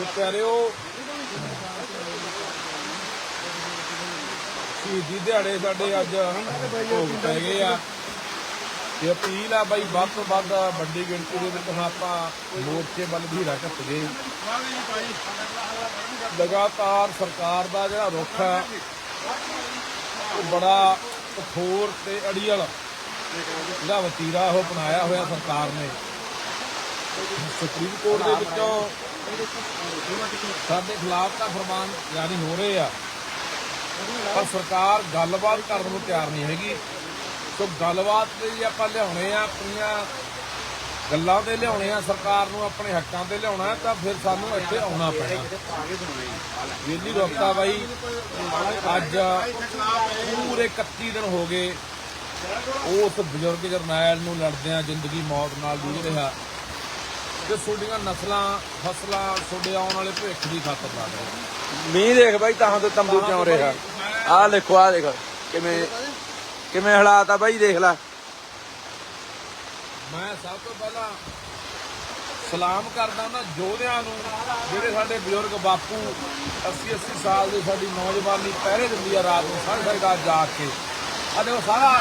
ਤੇ ਪਿਆਰਿਓ। ਸ਼ਹੀਦੀ ਦਿਹਾੜੇ ਸਾਡੇ ਅੱਜ ਭੋਗ ਪੈ ਗਏ ਆ। ਤੇ ਅਪੀਲ ਆ ਬਾਈ, ਵੱਧ ਤੋਂ ਵੱਧ ਵੱਡੀ ਗਿਣਤੀ ਦੇ ਵਿੱਚ ਆਪਾਂ ਮੋਰਚੇ ਵੱਲ ਵੀ ਰੱਖ ਗਏ ਲਗਾਤਾਰ ਸਰਕਾਰ ਦਾ ਜਿਹੜਾ ਰੁਖ ਹੈ ਉਹ ਬੜਾ ਕਠੋਰ ਤੇ ਅੜੀਅਲ ਜਿਹੜਾ ਵਤੀਰਾ ਉਹ ਬਣਾਇਆ ਹੋਇਆ ਸਰਕਾਰ ਨੇ। ਸੁਪਰੀਮ ਕੋਰਟ ਦੇ ਵਿੱਚੋਂ ਸਾਡੇ ਖਿਲਾਫ ਤਾਂ ਫਰਮਾਨ ਜਾਰੀ ਹੋ ਰਹੇ ਆ। ਪਰ ਸਰਕਾਰ ਗੱਲਬਾਤ ਕਰਨ ਨੂੰ ਤਿਆਰ ਨਹੀਂ ਹੈਗੀ। ਸੋ ਗੱਲਬਾਤ ਤੇ ਆਪਾਂ ਲਿਆਉਣੇ ਆ, ਆਪਣੀਆਂ ਗੱਲਾਂ ਤੇ ਲਿਆਉਣੇ ਆ, ਸਰਕਾਰ ਨੂੰ ਆਪਣੇ ਹੱਕਾਂ ਤੇ ਲਿਆਉਣਾ ਤਾਂ ਫਿਰ ਸਾਨੂੰ ਇੱਥੇ ਆਉਣਾ ਪੈਣਾ। ਵੇਲੀ ਰੋਕਤਾ ਬਾਈ, ਅੱਜ ਪੂਰੇ 31 ਦਿਨ ਹੋ ਗਏ। ਉਸ ਬਜ਼ੁਰਗ ਜਰਨੈਲ ਨੂੰ ਲੜਦਿਆਂ ਜ਼ਿੰਦਗੀ ਮੌਤ ਨਾਲ ਜੂਝ ਰਿਹਾ। ਤੇ ਤੁਹਾਡੀਆਂ ਨਸਲਾਂ ਫਸਲਾਂ ਤੁਹਾਡੇ ਆਉਣ ਵਾਲੇ ਭਵਿੱਖ ਦੀ ਖਾਤਰ ਲਾ ਰਹੇ ਮੀਂਹ ਦੇਖ ਬਾਈ ਤਾਂ ਤੋਂ ਤੰਬੂ ਚੋਂ ਰਿਹਾ। ਆਹ ਦੇਖੋ ਆਹ ਦੇਖ ਕਿਵੇਂ ਕਿਵੇਂ ਹਾਲਾਤ ਆ ਬਾਈ ਦੇਖ ਲੈ। ਮੈਂ ਸਭ ਤੋਂ ਪਹਿਲਾਂ ਸਲਾਮ ਕਰਦਾ ਉਹਨਾਂ ਯੋਧਿਆਂ ਨੂੰ ਜਿਹੜੇ ਸਾਡੇ ਬਜ਼ੁਰਗ ਬਾਪੂ 80 80 ਸਾਲ ਦੇ ਸਾਡੀ ਨੌਜਵਾਨੀ ਪਹਿਰੇ ਦਿੰਦੀ ਆ ਰਾਤ ਨੂੰ ਸਾਰੀ ਸਾਰੀ ਰਾਤ ਜਾਗ ਕੇ। ਆ ਦੇਖੋ ਸਾਰਾ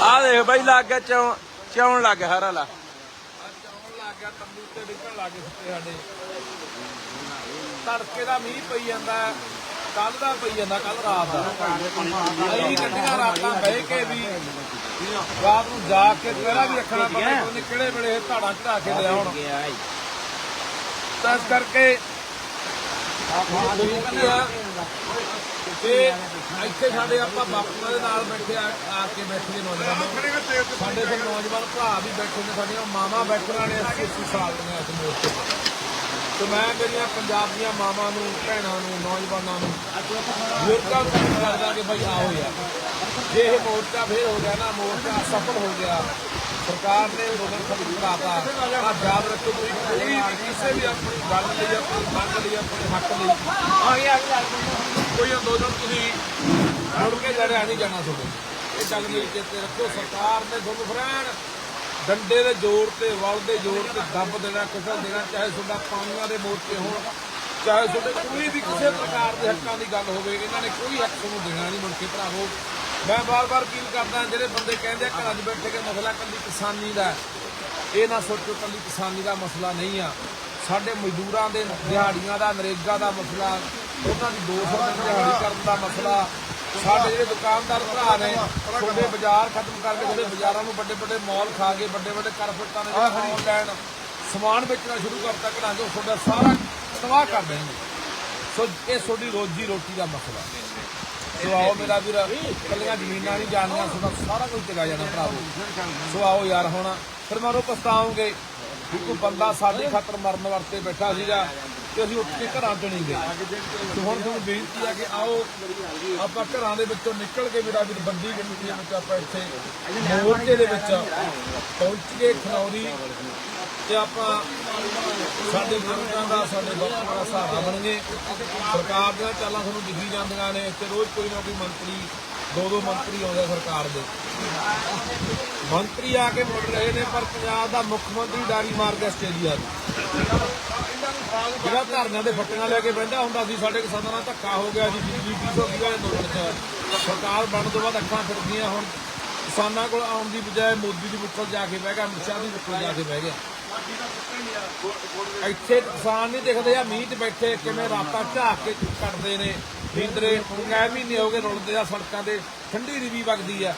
ਆਹ ਦੇਖ ਬਾਈ ਲੱਗ ਗਿਆ ਚੌਂ ਚੌਣ ਲੱਗ ਹਰਾ ਲਾ। ਆਉਣ ਲੱਗ ਗਿਆ ਤੰਬੂ ਤੇ ਡਿੱਗਣ ਲੱਗ ਗਏ ਸਾਡੇ। ਤੜਕੇ ਦਾ ਮੀਂਹ ਪਈ ਜਾਂਦਾ ਕੱਲ ਦਾ ਪਈ ਜਾਂਦਾ ਕੱਲ ਰਾਤ ਦਾ। ਅਸੀਂ ਕੱਢੀਆਂ ਰਾਤਾਂ ਬਹਿ ਕੇ ਵੀ ਰਾਤ ਨੂੰ ਜਾ ਕੇ ਪਹਿਰਾ ਵੀ ਰੱਖਣਾ ਪਤਾ ਨਹੀਂ ਕਿਹੜੇ ਵੇਲੇ ਧਾੜਾਂ ਚੜਾ ਕੇ ਲਿਆ ਹੁਣ ਤਾਂ ਇਸ ਕਰਕੇ ਆ ਕਿ ਇੱਥੇ ਸਾਡੇ ਆਪਾਂ ਬਾਪੂਆਂ ਦੇ ਨਾਲ ਬੈਠੇ ਆ ਆ ਕੇ ਬੈਠੇ ਨੇ ਨੌਜਵਾਨ। ਸਾਡੇ ਕੋਲ ਨੌਜਵਾਨ ਭਰਾ ਵੀ ਬੈਠੇ ਨੇ ਸਾਡੀਆਂ ਮਾਵਾਂ ਬੈਠੀਆਂ ਨੇ 80 80 ਸਾਲ ਦੀਆਂ ਇਸ ਮੋਰਚੇ ਤੇ। ਤੇ ਮੈਂ ਮੇਰੀਆਂ ਪੰਜਾਬ ਦੀਆਂ ਮਾਵਾਂ ਨੂੰ ਭੈਣਾਂ ਨੂੰ ਨੌਜਵਾਨਾਂ ਨੂੰ ਨੂੰ ਕਰਦਾ ਕਿ ਭਾਈ ਆਓ ਯਾਰ। ਜੇ ਇਹ ਮੋਰਚਾ ਫੇਰ ਹੋ ਗਿਆ ਨਾ ਮੋਰਚਾ ਸਫਲ ਹੋ ਗਿਆ ਸਰਕਾਰ ਨੇ ਅੰਦੋਲਨ ਖਤਮ ਕਰਾਤਾ। ਆ ਯਾਦ ਰੱਖੋ ਤੁਸੀਂ, ਕੋਈ ਵੀ ਕਿਸੇ ਵੀ ਆਪਣੀ ਗੱਲ ਲਈ ਆਪਣੀ ਮੰਗ ਲਈ ਆਪਣੇ ਹੱਕ ਲਈ ਆ ਕੋਈ ਅੰਦੋਲਨ ਤੁਸੀਂ ਮੁੜ ਕੇ ਲੜਿਆ ਨਹੀਂ ਜਾਣਾ ਤੁਹਾਡੇ। ਇਹ ਗੱਲ ਲਈ ਚੇਤੇ ਰੱਖੋ, ਸਰਕਾਰ ਨੇ ਤੁਹਾਨੂੰ ਫਰਾਨ ਡੰਡੇ ਦੇ ਜ਼ੋਰ ਤੇ, ਵਲ ਦੇ ਜ਼ੋਰ ਤੇ ਦੱਬ ਦੇਣਾ ਕਿਸੇ ਦੇਣਾ, ਚਾਹੇ ਤੁਹਾਡਾ ਪਾਣੀਆਂ ਦੇ ਮੋਰਚੇ ਹੋਣ, ਚਾਹੇ ਤੁਹਾਡੇ ਕੋਈ ਵੀ ਕਿਸੇ ਪ੍ਰਕਾਰ ਦੇ ਹੱਕਾਂ ਦੀ ਗੱਲ ਹੋਵੇ, ਇਹਨਾਂ ਨੇ ਕੋਈ ਹੱਕ ਤੁਹਾਨੂੰ ਦੇਣਾ ਨਹੀਂ ਮੁੜ ਕੇ ਭਰਾਵੋ। ਮੈਂ ਬਾਰ-ਬਾਰ ਅਪੀਲ ਕਰਦਾ ਜਿਹੜੇ ਬੰਦੇ ਕਹਿੰਦੇ ਆ ਘਰਾਂ 'ਚ ਬੈਠੇ ਕੇ ਮਸਲਾ ਕੱਲੀ ਕਿਸਾਨੀ ਦਾ। ਇਹ ਨਾ ਸੋਚੋ ਕੱਲੀ ਕਿਸਾਨੀ ਦਾ ਮਸਲਾ ਨਹੀਂ ਆ। ਸਾਡੇ ਮਜ਼ਦੂਰਾਂ ਦੇ ਦਿਹਾੜੀਆਂ ਦਾ ਨਰੇਗਾ ਦਾ ਮਸਲਾ ਉਹਨਾਂ ਦੀ 200 ਦਿਨ ਦਿਹਾੜੀ ਕਰਨ ਦਾ ਮਸਲਾ ਸਾਡੇ ਜਿਹੜੇ ਦੁਕਾਨਦਾਰ ਭਰਾ ਨੇ ਛੋਟੇ ਬਾਜ਼ਾਰ ਖਤਮ ਕਰਕੇ ਜਿਹੜੇ ਬਾਜ਼ਾਰਾਂ ਨੂੰ ਵੱਡੇ ਵੱਡੇ ਮਾਲ ਖਾ ਕੇ ਵੱਡੇ ਵੱਡੇ ਕਾਰਪੋਰੇਟਾਂ ਨੇ ਜਿਹੜਾ ਆਨਲਾਈਨ ਸਮਾਨ ਵੇਚਣਾ ਸ਼ੁਰੂ ਕਰਤਾ ਘਰਾਂ 'ਚੋਂ ਤੁਹਾਡਾ ਸਾਰਾ ਤਬਾਹ ਕਰ ਦੇਣਗੇ। ਸੋ ਇਹ ਤੁਹਾਡੀ ਰੋਜੀ ਰੋਟੀ ਦਾ ਮਸਲਾ। ਸੋ ਆਓ ਮੇਰਾ ਵੀਰ ਕੱਲੀਆਂ ਜ਼ਮੀਨਾਂ ਨਹੀਂ ਜਾਣੀਆਂ ਤੁਹਾਡਾ ਸਾਰਾ ਕੁਝ ਚਲਾ ਜਾਣਾ ਭਰਾਵੋ। ਸੋ ਆਓ ਯਾਰ ਹੁਣ, ਫਿਰ ਮਾਰੋ ਪਛਤਾਓਗੇ ਵੀ ਬੰਦਾ ਸਾਡੇ ਖਾਤਰ ਮਰਨ ਵਾਸਤੇ ਬੈਠਾ ਸੀਗਾ ਤੇ ਅਸੀਂ ਉੱਠ ਕੇ ਘਰਾਂ ਚੋਂ ਨਹੀਂ ਗਏ। ਤੇ ਹੁਣ ਤੁਹਾਨੂੰ ਬੇਨਤੀ ਆ ਕਿ ਆਓ, ਆਪਾਂ ਘਰਾਂ ਦੇ ਵਿੱਚੋਂ ਨਿਕਲ ਕੇ ਮੇਰਾ ਵੀਰ ਬੰਦੀ ਗਿਣਤੀ ਵਿੱਚ ਆਪਾਂ ਇੱਥੇ ਮੋਰਚੇ ਦੇ ਵਿੱਚ ਪਹੁੰਚ ਕੇ ਖਨੌਰੀ ਤੇ ਆਪਾਂ ਸਾਡੇ ਬਜ਼ੁਰਗਾਂ ਦਾ, ਸਾਡੇ ਬਾਪੂਆਂ ਦਾ ਸਹਾਰਾ ਬਣਗੇ ਸਰਕਾਰ ਦੀਆਂ ਚਾਲਾਂ ਤੁਹਾਨੂੰ ਦਿਖੀ ਜਾਂਦੀਆਂ ਨੇ ਤੇ ਰੋਜ਼ ਕੋਈ ਨਾ ਕੋਈ ਮੰਤਰੀ, ਦੋ ਦੋ ਮੰਤਰੀ ਆਉਂਦੇ ਸਰਕਾਰ ਦੇ। ਮੰਤਰੀ ਆ ਕੇ ਮੁੜ ਰਹੇ ਨੇ, ਪਰ ਪੰਜਾਬ ਦਾ ਮੁੱਖ ਮੰਤਰੀ ਡਾਰੀ ਮਾਰ ਗਿਆ ਆਸਟ੍ਰੇਲੀਆ ਨੂੰ। ਜਿਹੜਾ ਧਰਨਿਆਂ ਦੇ ਫੱਟੀਆਂ ਲੈ ਕੇ ਬਹਿੰਦਾ ਹੁੰਦਾ ਸੀ, ਸਾਡੇ ਕਿਸਾਨਾਂ ਨਾਲ ਧੱਕਾ ਹੋ ਗਿਆ ਜੀ, ਬਿਜਲੀ 200 ਰੁਪਏ ਅੰਦੋਲਨ ਚ ਸਰਕਾਰ ਬਣਨ ਤੋਂ ਬਾਅਦ ਅੱਖਾਂ ਫਿਰਦੀਆਂ ਹੁਣ। ਕਿਸਾਨਾਂ ਕੋਲ ਆਉਣ ਦੀ ਬਜਾਏ ਮੋਦੀ ਦੀ ਬੁੱਕਲ ਜਾ ਕੇ ਬਹਿ ਗਿਆ, ਅਮਿਤ ਸ਼ਾਹ ਦੀ ਬੁੱਕਲ ਜਾ ਕੇ ਬਹਿ ਗਿਆ। ਇੱਥੇ ਕਿਸਾਨ ਨਹੀਂ ਦਿਖਦੇ ਆ ਮੀਂਹ 'ਚ ਬੈਠੇ, ਕਿਵੇਂ ਰਾਤਾਂ ਝਾਕ ਕੇ ਕੱਟਦੇ ਨੇ, ਨੀਂਦਰੇ ਕਈ ਮਹੀਨੇ ਹੋ ਗਏ ਰੁਲਦੇ ਆ ਸੜਕਾਂ ਤੇ, ਠੰਡੀ ਰੀਵੀ ਵਗਦੀ ਆ।